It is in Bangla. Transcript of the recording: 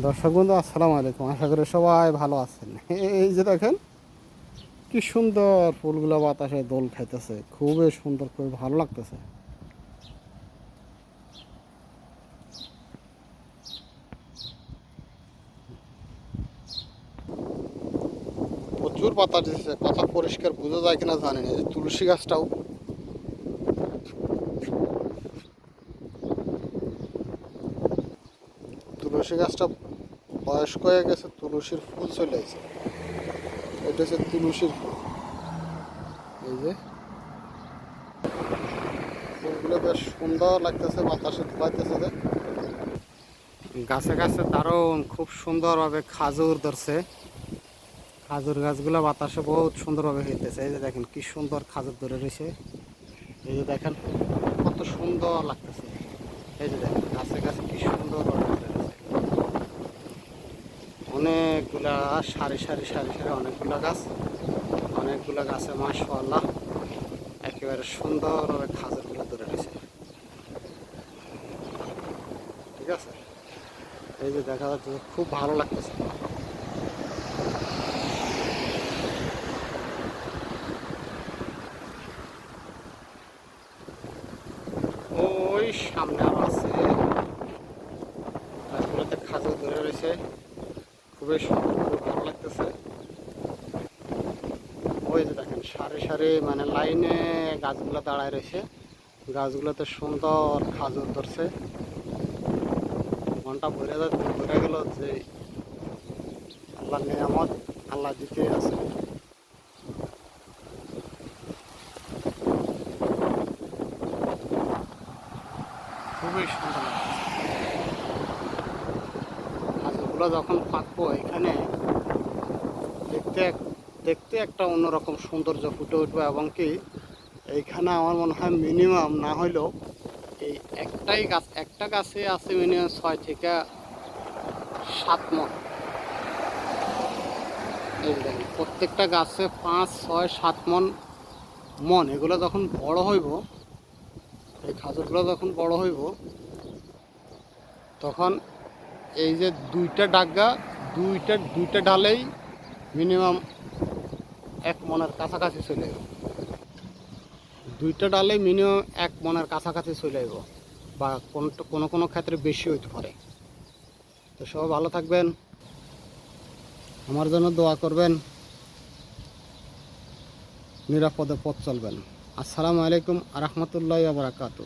দর্শক বন্ধু, আসসালামু আলাইকুম। আশা করি সবাই ভালো আছেন। এই যে দেখেন, কি সুন্দর ফুলগুলো বাতাসে দোল খাইতেছে। খুবই সুন্দর, খুবই ভালো লাগতেছে। প্রচুর পাতা দিচ্ছে কথা পরিষ্কার বোঝা যায় কিনা জানি না। তুলসী গাছটাও তুলসী গাছটা বয়স্ক হয়ে গেছে, তুলসীর ফুল চলে এসেছে এটা হচ্ছে তুলসীর ফুল। এই যে। ফুলগুলো বেশ সুন্দর লাগতেছে, বাতাসে ধোয়াইতেছে যে। গাছে গাছে দারুণ খুব সুন্দরভাবে খাজুর ধরছে। খাজুর গাছগুলো বাতাসে বহুত সুন্দরভাবে হইতেছে। এই যে দেখেন কি সুন্দর খাজুর ধরে রয়েছে। এই যে দেখেন, কত সুন্দর লাগতেছে। এই যে দেখেন, গাছে গাছে কি সুন্দর অনেকগুলা, সারি সারি সারি সারি অনেকগুলা গাছ। অনেকগুলা গাছে, মাশাআল্লাহ, একেবারে সুন্দরভাবে খাজুরগুলো ধরে রয়েছে। ঠিক আছে? এই যে দেখা যাচ্ছে খুব ভালো লাগতেছে। ওই সামনে আরও আছে। গাছগুলোতে খাজুর ধরে রয়েছে। খুবই সুন্দর খুবই ভালো লাগতেছে। ওই যে দেখেন, সারি সারি মানে লাইনে গাছগুলো দাঁড়ায় রয়েছে। গাছগুলোতে সুন্দর খাজুর ধরছে। মনটা ভরে যাচ্ছে ভরে গেল যে আল্লাহ নিয়ামত, আল্লাহ দিতে আছে। খুবই সুন্দর গাছগুলো যখন পাকবো এখানে, দেখতে দেখতে একটা অন্যরকম সৌন্দর্য ফুটে উঠবে এবং কি এইখানে আমার মনে হয় মিনিমাম না হইলেও এই একটাই গাছ, একটা গাছে আছে মিনিমাম ছয় থেকে সাত মন। প্রত্যেকটা গাছে পাঁচ, ছয়, সাত মন মন। এগুলো যখন বড় হইব, এই খাজুরগুলো যখন বড় হইব, তখন এই যে দুইটা ডাগা, দুইটা দুইটা ডালেই মিনিমাম এক মনের কাছাকাছি চলে যাব দুইটা ডালে মিনিমাম এক মনের কাছাকাছি চলে যাব বা কোন, কোনো কোনো ক্ষেত্রে বেশি হইতে পারে। তো সবাই ভালো থাকবেন, আমার জন্য দোয়া করবেন, নিরাপদে পথ চলবেন। আসসালামু আলাইকুম আ রহমতুল্লাহ বারাকাতু